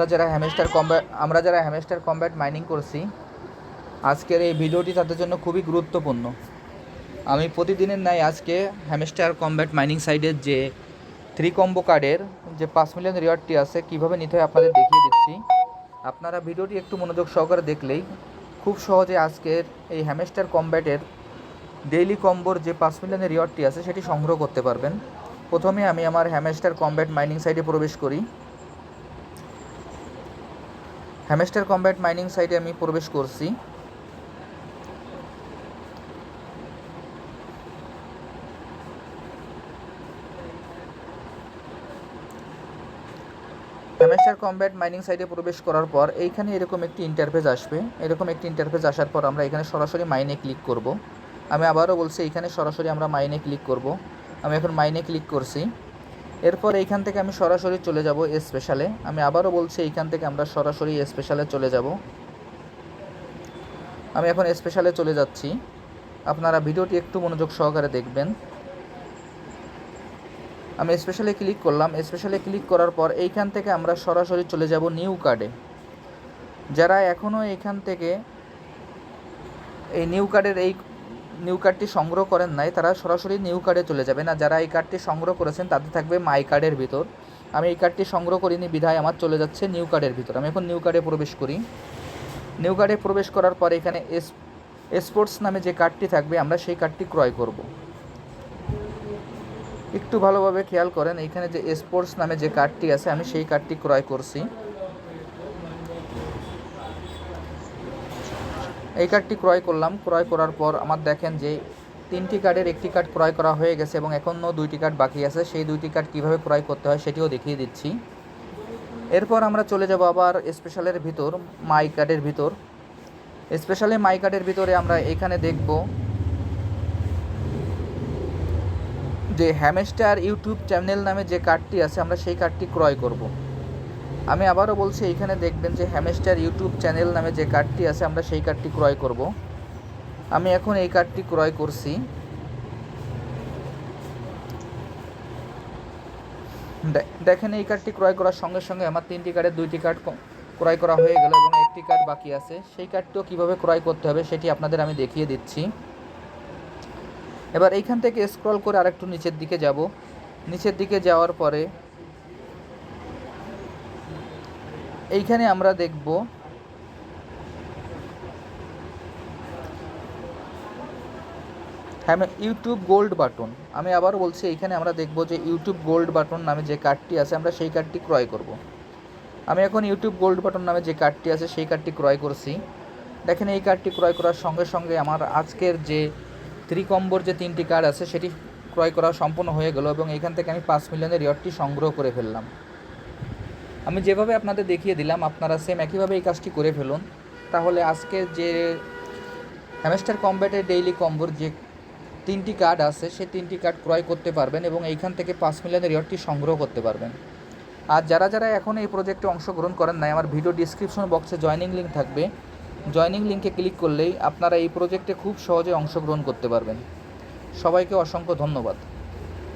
আমরা যারা hamster combat আমরা যারা হ্যামেস্টার কম্ব্যাট মাইনিং করছি, আজকের এই ভিডিওটি তাদের জন্য খুবই গুরুত্বপূর্ণ। আমি প্রতিদিনের ন্যায় আজকে হ্যামেস্টার কম্ব্যাট মাইনিং সাইডের যে থ্রি কম্বো কার্ডের যে পাঁচ মিলিয়ন রিওয়ার্ডটি আছে, কীভাবে নিতে হয় আপনাদের দেখিয়ে দিচ্ছি। আপনারা ভিডিওটি একটু মনোযোগ সহকারে দেখলেই খুব সহজে আজকের এই হ্যামেস্টার কম্ব্যাটের ডেইলি কম্বোর যে পাঁচ মিলিয়নের রিওয়ার্ডটি আছে, সেটি সংগ্রহ করতে পারবেন। প্রথমে আমি আমার হ্যামেস্টার কম্ব্যাট মাইনিং সাইটে প্রবেশ করি। হ্যামেস্টার কম্ব্যাট মাইনিং সাইটে আমি প্রবেশ করছি। হ্যামেস্টার কম্ব্যাট মাইনিং সাইটে প্রবেশ করার পর এইখানে এরকম একটি ইন্টারফেস আসবে। এরকম একটি ইন্টারফেস আসার পর আমরা এখানে সরাসরি মাইনে ক্লিক করব। আমি আবারও বলছি, এখানে সরাসরি আমরা মাইনে ক্লিক করব। আমি এখন মাইনে ক্লিক করছি। এরপর এইখান থেকে আমি সরাসরি চলে যাব স্পেশালে আমি আবারও বলছি, এইখান থেকে আমরা সরাসরি স্পেশালে চলে যাব। আমি এখন স্পেশালে চলে যাচ্ছি। আপনারা ভিডিওটি একটু মনোযোগ সহকারে দেখবেন। আমি স্পেশালে ক্লিক করলাম। স্পেশালে ক্লিক করার পর এইখান থেকে আমরা সরাসরি চলে যাব নিউ কার্ডে যারা এখনও এইখান থেকে এই নিউ কার্ডের এই নিউ কার্ডটি সংগ্রহ করেন নাই, তারা সরাসরি নিউ কার্ডে চলে যাবেন। আর যারা এই কার্ডটি সংগ্রহ করেছেন, তাদের থাকবে মাই কার্ডের ভিতর। আমি এই কার্ডটি সংগ্রহ করিনি, বিধায় আমার চলে যাচ্ছে নিউ কার্ডের ভিতর। আমি এখন নিউ কার্ডে প্রবেশ করি। নিউ কার্ডে প্রবেশ করার পরে এখানে এস স্পোর্টস নামে যে কার্ডটি থাকবে, আমরা সেই কার্ডটি ক্রয় করব। একটু ভালোভাবে খেয়াল করেন এইখানে যে স্পোর্টস নামে যে কার্ডটি আছে, আমি সেই কার্ডটি ক্রয় করছি। এই কার্ডটি ক্রয় করলাম। ক্রয় করার পর আমার দেখেন যে তিনটি কার্ডের একটি কার্ড ক্রয় করা হয়ে গেছে এবং এখনও দুইটি কার্ড বাকি আছে। সেই দুইটি কার্ড কীভাবে ক্রয় করতে হয় সেটিও দেখিয়ে দিচ্ছি। এরপর আমরা চলে যাব আবার স্পেশালের ভিতর মাই কার্ডের ভিতর। স্পেশালি মাই কার্ডের ভিতরে আমরা এখানে দেখব যে হ্যামেস্টার ইউটিউব চ্যানেল নামে যে কার্ডটি আছে, আমরা সেই কার্ডটি ক্রয় করব। আমি আবারও বলছি, এইখানে দেখবেন যে হ্যামেস্টার ইউটিউব চ্যানেল নামে যে কার্ডটি আছে, আমরা সেই কার্ডটি ক্রয় করব। আমি এখন এই কার্ডটি ক্রয় করছি। দেখেন, এই কার্ডটি ক্রয় করার সঙ্গে সঙ্গে আমার তিনটি কার্ডের দুইটি কার্ড ক্রয় করা হয়ে গেল এবং একটি কার্ড বাকি আছে। সেই কার্ডটিও কীভাবে ক্রয় করতে হবে সেটি আপনাদের আমি দেখিয়ে দিচ্ছি। এবার এইখান থেকে স্ক্রল করে আরেকটু নিচের দিকে যাব। নিচের দিকে যাওয়ার পরে এইখানে আমরা দেখব। হ্যাঁ ইউটিউব গোল্ড বাটন আমি আবার বলছি, এইখানে আমরা দেখব যে ইউটিউব গোল্ড বাটন নামে যে কার্ডটি আছে, আমরা সেই কার্ডটি ক্রয় করব। আমি এখন ইউটিউব গোল্ড বাটন নামে যে কার্ডটি আছে, সেই কার্ডটি ক্রয় করছি। দেখেন, এই কার্ডটি ক্রয় করার সঙ্গে সঙ্গে আমার আজকের যে ত্রিকম্বর যে তিনটি কার্ড আছে, সেটি ক্রয় করা সম্পূর্ণ হয়ে গেল এবং এখান থেকে আমি পাঁচ মিলিয়নের রিওয়ার্ডটি সংগ্রহ করে ফেললাম। আমি যেভাবে আপনাদের দেখিয়ে দিলাম, আপনারা সেম একইভাবে এই কাজটি করে ফেলুন। তাহলে আজকের যে হ্যামেস্টার কম্ব্যাটের ডেইলি কম্বোর যে তিনটি কার্ড আছে, সেই তিনটি কার্ড ক্রয় করতে পারবেন এবং এইখান থেকে পাঁচ মিলিয়নের রিওয়ার্ডটি সংগ্রহ করতে পারবেন। আর যারা যারা এখন এই প্রজেক্টে অংশগ্রহণ করেন নাই, আমার ভিডিও ডিসক্রিপশন বক্সে জয়নিং লিঙ্ক থাকবে। জয়নিং লিঙ্কে ক্লিক করলেই আপনারা এই প্রজেক্টে খুব সহজে অংশগ্রহণ করতে পারবেন। সবাইকে অসংখ্য ধন্যবাদ।